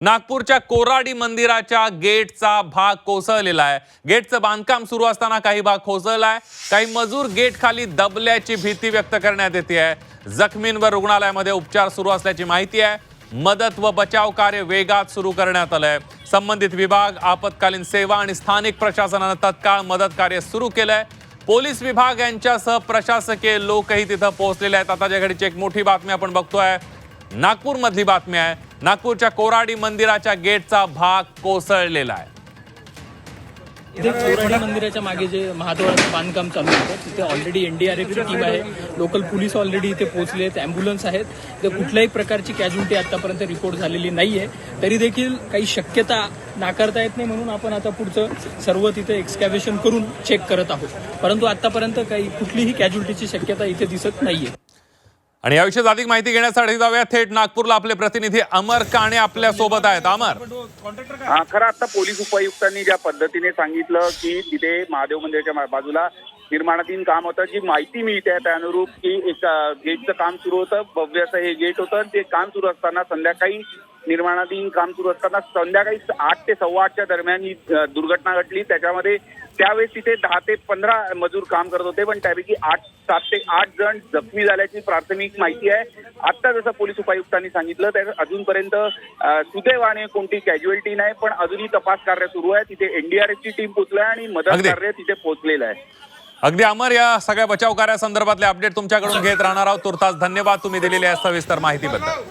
नागपूरच्या कोराडी मंदिराच्या गेटचा भाग कोसळलेला आहे. गेटचं बांधकाम सुरू असताना काही भाग कोसळला आहे काही मजूर गेट खाली दबल्याची भीती व्यक्त करण्यात येते आहे. जखमींवर रुग्णालयामध्ये उपचार सुरू असल्याची माहिती आहे. मदत व बचाव कार्य वेगात सुरू करण्यात आलं आहे संबंधित विभाग आपत्कालीन सेवा आणि स्थानिक प्रशासनानं तत्काळ मदत कार्य सुरू केलंय. पोलीस विभाग यांच्यासह प्रशासकीय लोकही तिथं पोहोचलेले आहेत. आता ज्या घडीची एक मोठी बातमी आपण बघतोय. नागपूर मधली बातमी आहे. नागपूरच्या कोराडी मंदिराच्या गेटचा भाग कोसळलेला आहे. इथे कोराडी मंदिराच्या मागे जे महाद्वाराचं बांधकाम चालू होतं तिथे ऑलरेडी एनडीआरएफची टीम आहे. लोकल पोलीस ऑलरेडी इथे पोहोचले आहेत ॲम्ब्युलन्स आहेत. तर कुठल्याही प्रकारची कॅज्युलिटी आतापर्यंत रिपोर्ट झालेली नाही आहे तरी देखील काही शक्यता नाकारता येत नाही म्हणून आपण आता पुढचं सर्व तिथे एक्सकॅव्हेशन करून चेक करत आहोत. परंतु आतापर्यंत काही कुठलीही कॅज्युलिटीची शक्यता इथे दिसत नाहीये. आणि याविषयी अधिक माहिती घेण्यासाठी जाऊया थेट नागपूरला आपले प्रतिनिधी अमर काणे आपल्यासोबत आहेत. अमर. खरं आता पोलीस उपायुक्तांनी ज्या पद्धतीने सांगितलं की तिथे महादेव मंदिराच्या बाजूला निर्माणाधीन काम होतं. जी माहिती मिळते त्या अनुरूप की एक गेटचं काम सुरू होतं. भव्य असं हे गेट होतं. ते काम सुरू असताना संध्याकाळी निर्माणाधीन काम सुरू असताना संध्याकाळी आठ ते सव्वा आठच्या दरम्यान ही दुर्घटना घडली. त्याच्यामध्ये त्यावेळेस तिथे दहा ते पंधरा मजूर काम करत होते. पण त्यापैकी आठ सात ते आठ जण जखमी झाल्याची प्राथमिक माहिती आहे. आता जसं पोलीस उपायुक्तांनी सांगितलं त्या अजूनपर्यंत सुदैवाने कोणती कॅज्युअलिटी नाही. पण अजूनही तपास कार्य सुरू आहे. तिथे एनडीआरएफची टीम पोहोचली आहे आणि मदत. कार्य तिथे पोहोचलेलं आहे. अगदी अमर या सगळ्या बचाव कार्यासंदर्भातले अपडेट तुमच्याकडून घेत राहणार आहोत. तुर्तास धन्यवाद तुम्ही दिलेल्या सविस्तर माहितीबद्दल.